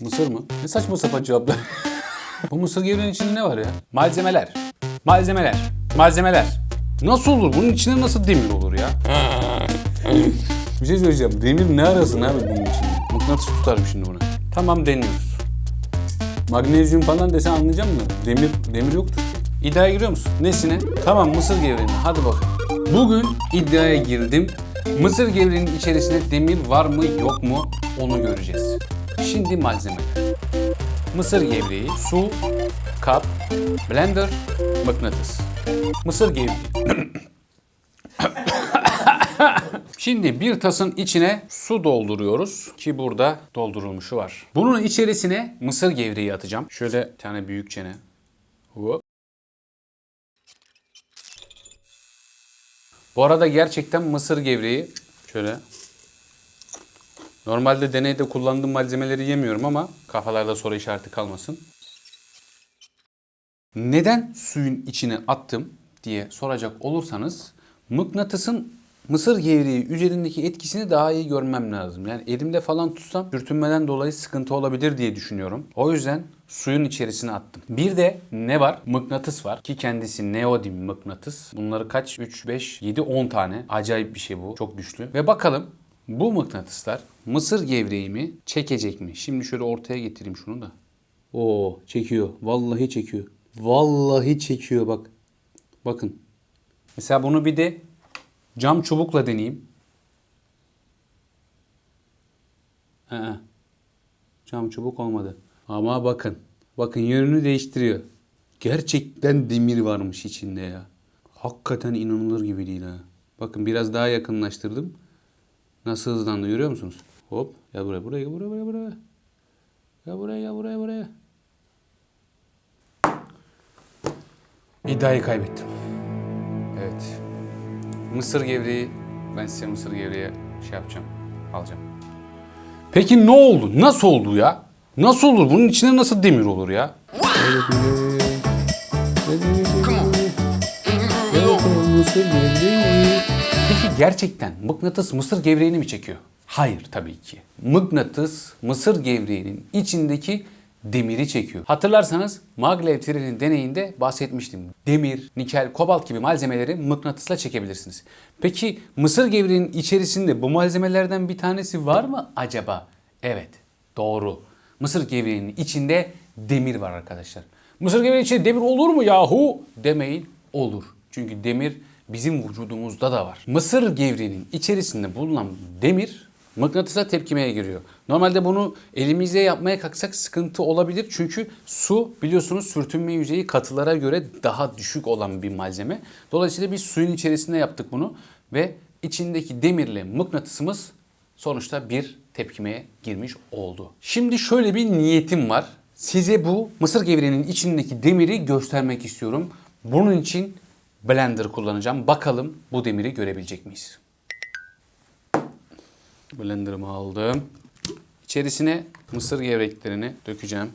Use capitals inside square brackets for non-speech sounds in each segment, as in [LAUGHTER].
Mısır mı? Ne saçma sapan cevaplar. Bu mısır gevreğinin içinde ne var ya? Malzemeler. Malzemeler. Malzemeler. Nasıl olur? Bunun içinde nasıl demir olur ya? Bir şey söyleyeceğim. Demir ne arasın abi bunun içinde? Mıknatıs tutarım şimdi buna. Tamam deniyoruz. Magnezyum falan desen anlayacağım mı? Demir, demir yoktur ki. İddiaya giriyor musun? Nesine? Tamam mısır gevreğine. Hadi bakalım. Bugün iddiaya girdim. Mısır gevreğinin içerisinde demir var mı yok mu onu göreceğiz. Şimdi malzemeler. Mısır gevreği, su, kap, blender, mıknatıs. Mısır gevreği. [COUGHS] Şimdi bir tasın içine su dolduruyoruz ki burada doldurulmuşu var. Bunun içerisine mısır gevreği atacağım. Şöyle bir tane büyük çene. Hop. Bu arada gerçekten mısır gevreği şöyle Normalde deneyde kullandığım malzemeleri yemiyorum ama kafalarda soru işareti kalmasın. Neden suyun içine attım diye soracak olursanız mıknatısın mısır gevreği üzerindeki etkisini daha iyi görmem lazım. Yani elimde falan tutsam sürtünmeden dolayı sıkıntı olabilir diye düşünüyorum. O yüzden suyun içerisine attım. Bir de ne var? Mıknatıs var ki kendisi neodim mıknatıs. Bunları kaç? 3, 5, 7, 10 tane. Acayip bir şey bu. Çok güçlü. Ve bakalım bu mıknatıslar mısır gevreğimi çekecek mi? Şimdi şöyle ortaya getireyim şunu da. Oo çekiyor. Vallahi çekiyor. Vallahi çekiyor bak. Bakın. Mesela bunu bir de cam çubukla deneyeyim. Ee, cam çubuk olmadı. Ama bakın. Bakın yönünü değiştiriyor. Gerçekten demir varmış içinde ya. Hakikaten inanılır gibi değil ha. Bakın biraz daha yakınlaştırdım. Nasıl hızlandı görüyor musunuz? Hop. Gel buraya buraya gel buraya buraya buraya. Gel buraya gel buraya buraya. İddiayı kaybettim. Evet. Mısır gevreği ben size mısır gevreği şey yapacağım. Alacağım. Peki ne oldu? Nasıl oldu ya? Nasıl olur? Bunun içinde nasıl demir olur ya? Peki gerçekten mıknatıs mısır gevreğini mi çekiyor? Hayır tabii ki. Mıknatıs mısır gevreğinin içindeki demiri çekiyor. Hatırlarsanız maglev trenin deneyinde bahsetmiştim. Demir, nikel, kobalt gibi malzemeleri mıknatısla çekebilirsiniz. Peki mısır gevreğinin içerisinde bu malzemelerden bir tanesi var mı acaba? Evet, doğru. Mısır gevreğinin içinde demir var arkadaşlar. Mısır gevreğinin içinde demir olur mu yahu? Demeyin, olur. Çünkü demir bizim vücudumuzda da var. Mısır gevreğinin içerisinde bulunan demir mıknatısa tepkimeye giriyor. Normalde bunu elimizle yapmaya kalksak sıkıntı olabilir. Çünkü su biliyorsunuz sürtünme yüzeyi katılara göre daha düşük olan bir malzeme. Dolayısıyla biz suyun içerisinde yaptık bunu ve içindeki demirle mıknatısımız sonuçta bir tepkimeye girmiş oldu. Şimdi şöyle bir niyetim var. Size bu mısır gevreğinin içindeki demiri göstermek istiyorum. Bunun için blender kullanacağım. Bakalım bu demiri görebilecek miyiz? Blender'ımı aldım. İçerisine mısır gevreklerini dökeceğim.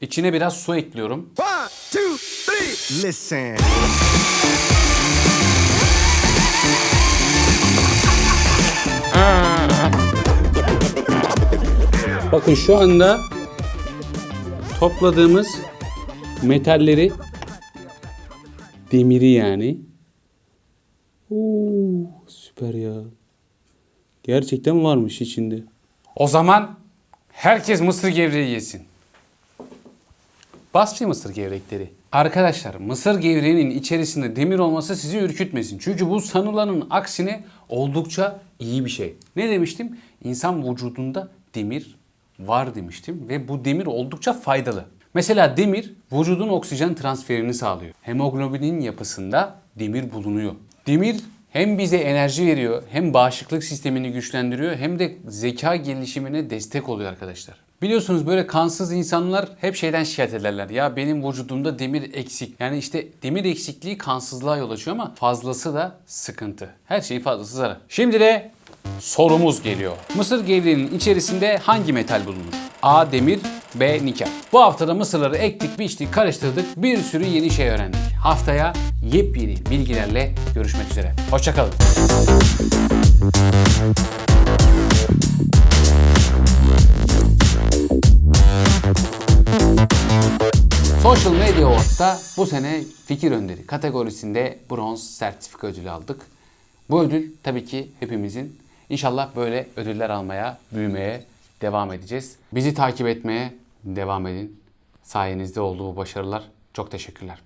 İçine biraz su ekliyorum. One, two, three. Listen. Bakın şu anda topladığımız metalleri demiri yani. Oo, süper ya. Gerçekten varmış içinde. O zaman herkes mısır gevreği yesin. Basri mısır gevrekleri. Arkadaşlar mısır gevreğinin içerisinde demir olması sizi ürkütmesin. Çünkü bu sanılanın aksine oldukça iyi bir şey. Ne demiştim? İnsan vücudunda demir var demiştim ve bu demir oldukça faydalı. Mesela demir vücudun oksijen transferini sağlıyor. Hemoglobinin yapısında demir bulunuyor. Demir hem bize enerji veriyor, hem bağışıklık sistemini güçlendiriyor, hem de zeka gelişimine destek oluyor arkadaşlar. Biliyorsunuz böyle kansız insanlar hep şeyden şikayet ederler. Ya benim vücudumda demir eksik. Yani işte demir eksikliği kansızlığa yol açıyor ama fazlası da sıkıntı. Her şeyin fazlası zarar. Şimdi de sorumuz geliyor. Mısır gevreğinin içerisinde hangi metal bulunur? A. Demir B. Nikah. Bu haftada mısırları ektik, biçtik, karıştırdık. Bir sürü yeni şey öğrendik. Haftaya yepyeni bilgilerle görüşmek üzere. Hoşçakalın. Social Media Awards'ta bu sene fikir önderi kategorisinde bronz sertifika ödülü aldık. Bu ödül tabii ki hepimizin. İnşallah böyle ödüller almaya, büyümeye devam edeceğiz. Bizi takip etmeye devam edin. Sayenizde olduğu başarılar. Çok teşekkürler.